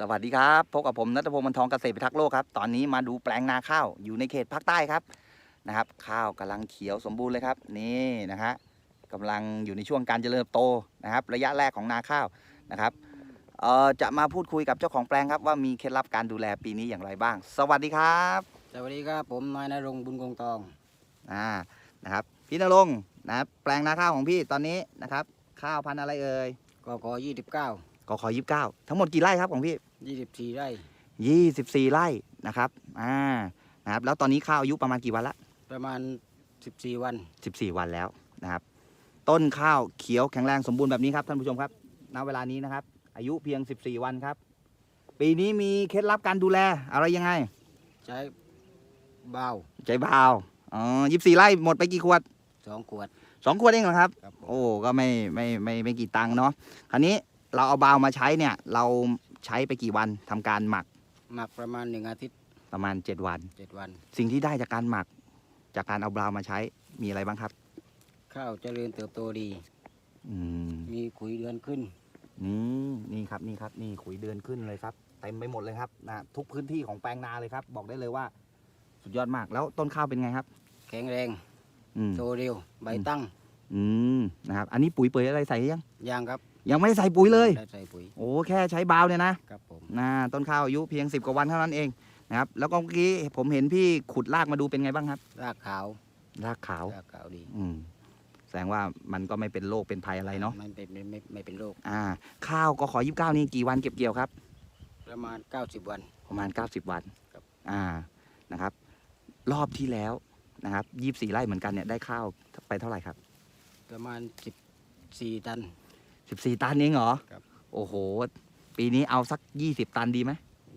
สวัสดีครับพบกับผมนัทพงศ์มันทองเกษตรพิทักษ์โลกครับตอนนี้มาดูแปลงนาข้าวอยู่ในเขตภาคใต้ครับนะครับ ข้าวกำลังเขียวสมบูรณ์เลยครับ นี่นะฮะกำลังอยู่ในช่วงการเจริญเติบโตนะครับ ระยะแรกของนาข้าวนะครับเอ่อจะมาพูดคุยกับเจ้าของแปลงครับว่ามีเคล็ดลับการดูแลปีนี้อย่างไรบ้าง สวัสดีครับสวัสดีครับผมนายนรงค์บุญคงทองอ่านะครับพี่นรงค์นะครับแปลงนาข้าวของพี่ตอนนี้นะครับ ข้าวพันธุ์อะไรเอ่ยกขอยี่สิบเก้า กขอยี่สิบเก้าทั้งหมดกี่ไร่ครับของพี่ยี่สิบสี่ไร่ยี่สิบสี่ไร่นะครับอ่านะครับแล้วตอนนี้ข้าวอายุประมาณกี่วันละประมาณสิบสี่วันสิบสี่วันแล้วนะครับ ต้นข้าวเขียวแข็งแรงสมบูรณ์แบบนี้ครับท่านผู้ชมครับณเวลานี้นะครับ อายุเพียงสิบสี่วันครับ ปีนี้มีเคล็ดลับการดูแลอะไรยังไง ใช้เบาใจเบาอ๋อยี่สี่ไร่หมดไปกี่ขวดสองขวดสองขวดเองเหรอครับครับผมโอ้ก็ไม่ไม่ไม่ไม่กี่ตังค์เนาะคราวนี้ เราเอาบาวมาใช้เนี่ย เราใช้ไปกี่วันทำการหมักหมักประมาณหนึ่งอาทิตย์ประมาณเจ็ดวัน เจ็ดวัน สิ่งที่ได้จากการหมัก จากการเอาบราวน์มาใช้มีอะไรบ้างครับ ข้าวเจริญเติบโตดี อืม มีขุยเดือนขึ้น นี่นี่ครับนี่ครับนี่ขุยเดือนขึ้นเลยครับเต็มไปหมดเลยครับนะทุกพื้นที่ของแปลงนาเลยครับ บอกได้เลยว่า สุดยอดมากแล้วต้นข้าวเป็นไงครับ แข็งแรงอืมโตเร็ว ใบตั้งอืมนะครับ อันนี้ปุ๋ยเปื่อยอะไรใส่ยัง ยางครับ ยังไม่ได้ใส่ปุ๋ยเลย ได้ใส่ปุ๋ยโอ้แค่ใช้บราวน์เนี่ยนะครับผมนะต้นข้าวอายุเพียง 10 กว่าวันเท่านั้นเองนะครับแล้วก็เมื่อกี้ผมเห็นพี่ขุดรากมาดูเป็นไงบ้างครับ รากขาวรากขาว รากขาวดีอืมแสดงว่ามันก็ไม่เป็นโรคเป็นภัยอะไรเนาะมันเป็นไม่ไม่ไม่เป็นโรคอ่า ข้าวก็ขอยี่สิบเก้านี่กี่วันเก็บเกี่ยวครับ ประมาณเก้าสิบวัน ประมาณ 90 วันครับ อ่านะครับ รอบที่แล้วนะครับยี่สี่ไร่เหมือนกันเนี่ยได้ข้าวไปเท่าไหร่ครับ ประมาณ สิบสี่ตัน14ตันเองเหรอครับ โอ้โห ปีนี้เอาสัก20ตันดีไหม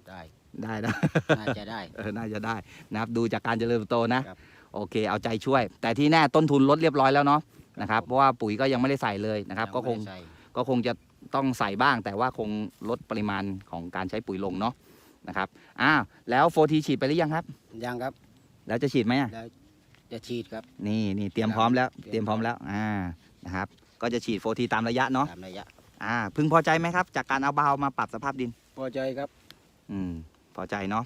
ได้ได้นะ น่าจะได้ เออน่าจะได้นะครับดูจากการเจริญเติบโตนะ ครับ โอเค เอาใจช่วย แต่ที่แน่ต้นทุนลดเรียบร้อยแล้วเนาะนะครับเพราะว่าปุ๋ยก็ยังไม่ได้ใส่เลยนะครับ ก็คงยังไม่ได้ใส่ก็คงจะต้องใส่บ้าง แต่ว่าคงลดปริมาณของการใช้ปุ๋ยลงเนาะนะครับอ้าวแล้วโฟทีฉีดไปหรือยังครับ ยังครับแล้วจะฉีดไหมอะ แล้วจะฉีดครับ นี่นี่เตรียมพร้อมแล้ว เตรียมเตรียมพร้อมแล้วอ่านะครับ ก็จะฉีดโฟทีตามระยะเนาะตามระยะอ่าพึงพอใจไหมครับ จากการเอาบาวมาปรับสภาพดิน พอใจครับ อืมพอใจเนาะ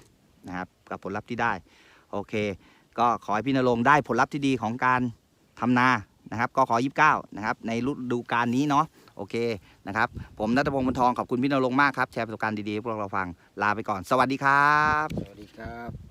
นะครับกับผลลัพธ์ที่ได้ โอเค ก็ขอให้พี่นรงค์ได้ผลลัพธ์ที่ดีของการทำนานะครับก็ขอยี่สิบเก้านะครับในฤดูกาลนี้เนาะโอเคนะครับ ผมนัทพงศ์บรรทองขอบคุณพี่นรงค์มากครับแชร์ประสบการณ์ดีๆให้พวกเราฟังลาไปก่อน สวัสดีครับ สวัสดีครับ